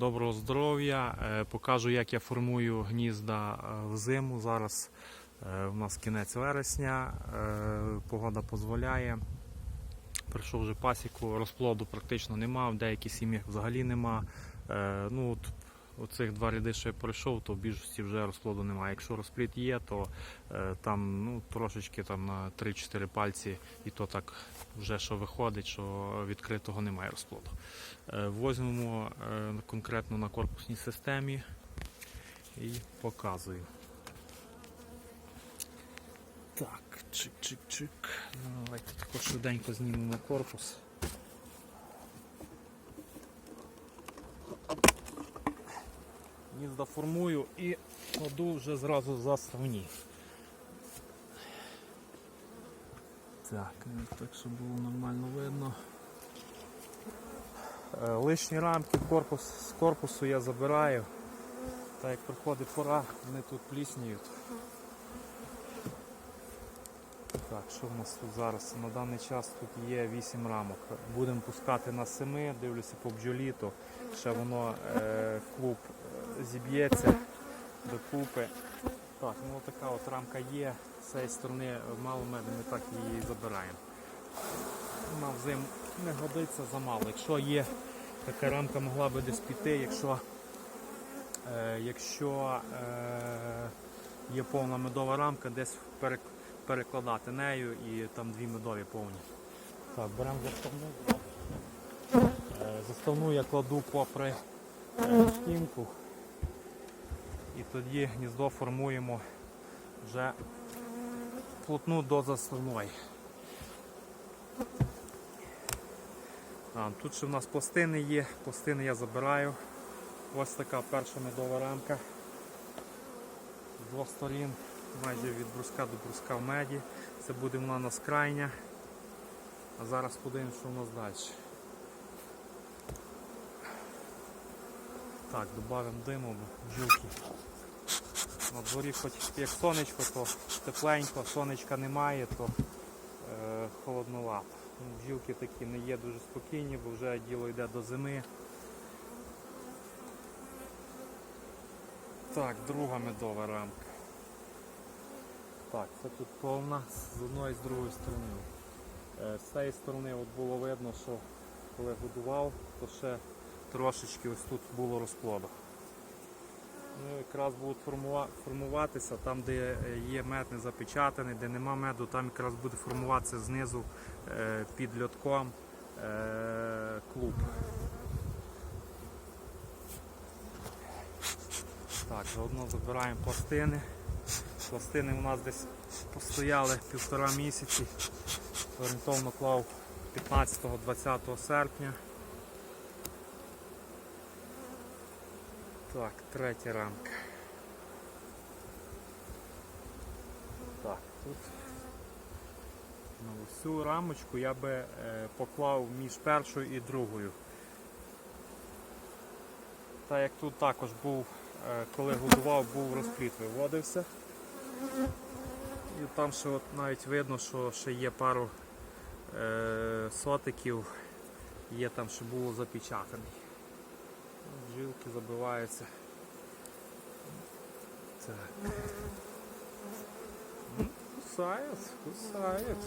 Доброго здоров'я. Е, Покажу, як я формую гнізда в взиму. Зараз е, у нас кінець вересня, е, погода дозволяє. Прийшов вже пасіку, розплоду практично нема, в деяких сім'ях взагалі нема. Е, Ну, от, оцих два ряди, я пройшов, то в більшості вже розплоду немає. Якщо розплід є, то е, там ну, трошечки там, на 3-4 пальці, і то так вже що виходить, що відкритого немає розплоду. Е, Возьмемо е, конкретно на корпусній системі і показую. Так, чик-чик-чик. Давайте також швиденько знімемо корпус. Гнізда формую і кладу вже зразу за сравні. Так, ну, так щоб було нормально видно. Е, Лишні рамки корпус, з корпусу я забираю. Так як приходить пора, вони тут плісніють. Так, що в нас тут зараз? На даний час тут є 8 рамок. Будемо пускати на 7, дивлюся по бджолі, то ще воно е, клуб зіб'ється докупи. Так, ну така от рамка є. З цієї сторони мало меду, ми так її забираємо. Вона взим не годиться замало. Якщо є така рамка, могла би десь піти, якщо, е, якщо е, є повна медова рамка, десь перек, перекладати нею і там дві медові повні. Так, беремо заставну. Е, заставну я кладу попри е, стінку і тоді гніздо формуємо вже плотну до заставної. А, тут ще в нас пластини є, пластини я забираю. Ось така перша медова рамка. З двох сторін, майже від бруска до бруска в меді. Це буде вона нас крайня. А зараз подивимося, що у нас далі. Так, додаємо диму, бджілки. На дворі хоч як сонечко, то тепленько, сонечка немає, то е, холодновато. Ну, Бджілки такі не є дуже спокійні, бо вже діло йде до зими. Так, друга медова рамка. Так, це тут повна з одної і з другої сторони. Е, З цієї сторони от було видно, що коли годував, то ще трошечки ось тут було розплоду. Ну, якраз будуть формуватися там, де е, є мед не запечатаний, де нема меду, там якраз буде формуватися знизу е, під льотком е, клуб. Так, заодно забираємо пластини. Пластини у нас десь постояли півтора місяці. Орієнтовно клав 15-20 серпня. Так, третя рамка. Так, тут на цю рамочку я би е, поклав між першою і другою. Так як тут також був, е, коли годував, був розпліт, виводився. І там ще от навіть видно, що ще є пару е, сотиків, є там, що було запечатаний. Жилки забиваються. Так. Кусает, кусает.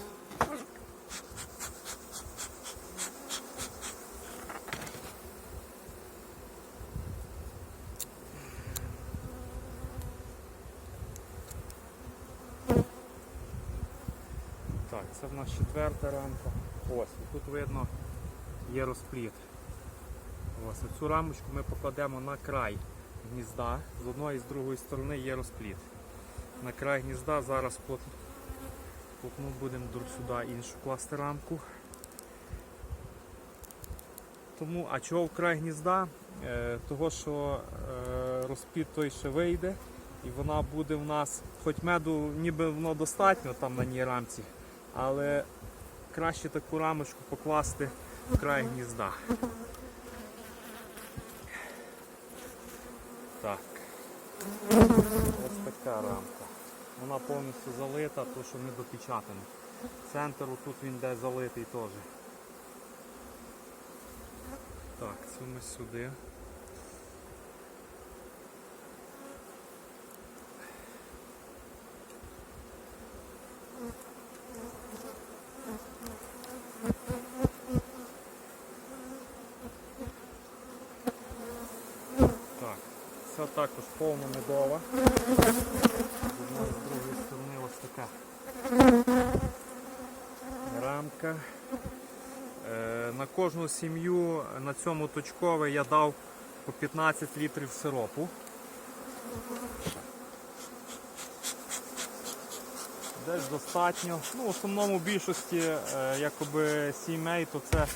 Так, це в нас четверта рамка. Ось, і тут видно є розпліт. Ось цю рамочку ми покладемо на край гнізда. З одної і з другої сторони є розпліт. На край гнізда зараз плот- плотну будемо сюди іншу класти рамку. Тому, а чого в край гнізда? Е, того, що е, розпліт той ще вийде і вона буде в нас, хоч меду ніби воно достатньо там на ній рамці, але краще таку рамочку покласти в край гнізда. Так. Ось така рамка. Вона повністю залита, то що не допечатано. Центр тут він де залитий теж. Так, цю ми сюди. Ця також повна медова. З другої сторони ось така рамка. Е, На кожну сім'ю на цьому точкове я дав по 15 літрів сиропу. Десь достатньо. Ну, в основному в більшості е, якоби сімей, то це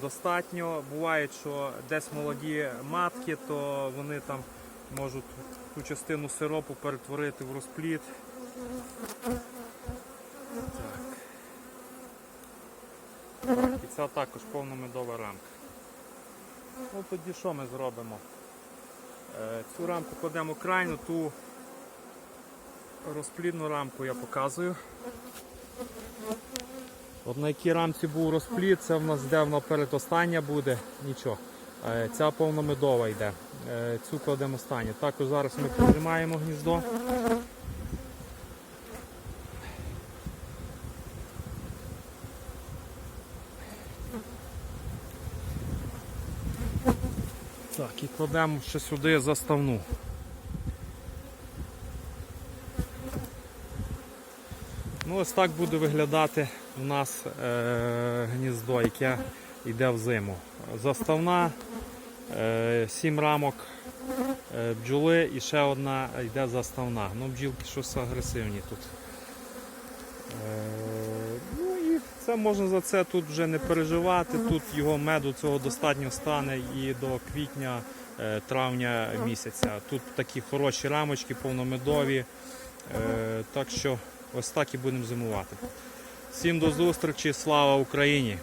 достатньо. Буває, що десь молоді матки, то вони там можуть ту частину сиропу перетворити в розплід. Так, і це також повномедова рамка. Ну тоді що ми зробимо? Е, Цю рамку кладемо крайну, ту розплідну рамку я показую. От на якій рамці був розплід, це в нас де вона передостання буде, нічого. Е, Ця повномедова йде. Е, Цю кладемо останню. Також зараз ми піджимаємо гніздо. Так, і кладемо ще сюди заставну. Ну, ось так буде виглядати у нас е, гніздо, яке йде в зиму. Заставна, е, сім рамок е, бджоли і ще одна йде заставна. Ну, бджілки щось агресивні тут. Е, ну і це можна за це тут вже не переживати. Тут його меду цього достатньо стане і до квітня, е, травня місяця. Тут такі хороші рамочки, повномедові. Е, так що ось так і будемо зимувати. Всім до зустрічі, слава Україні!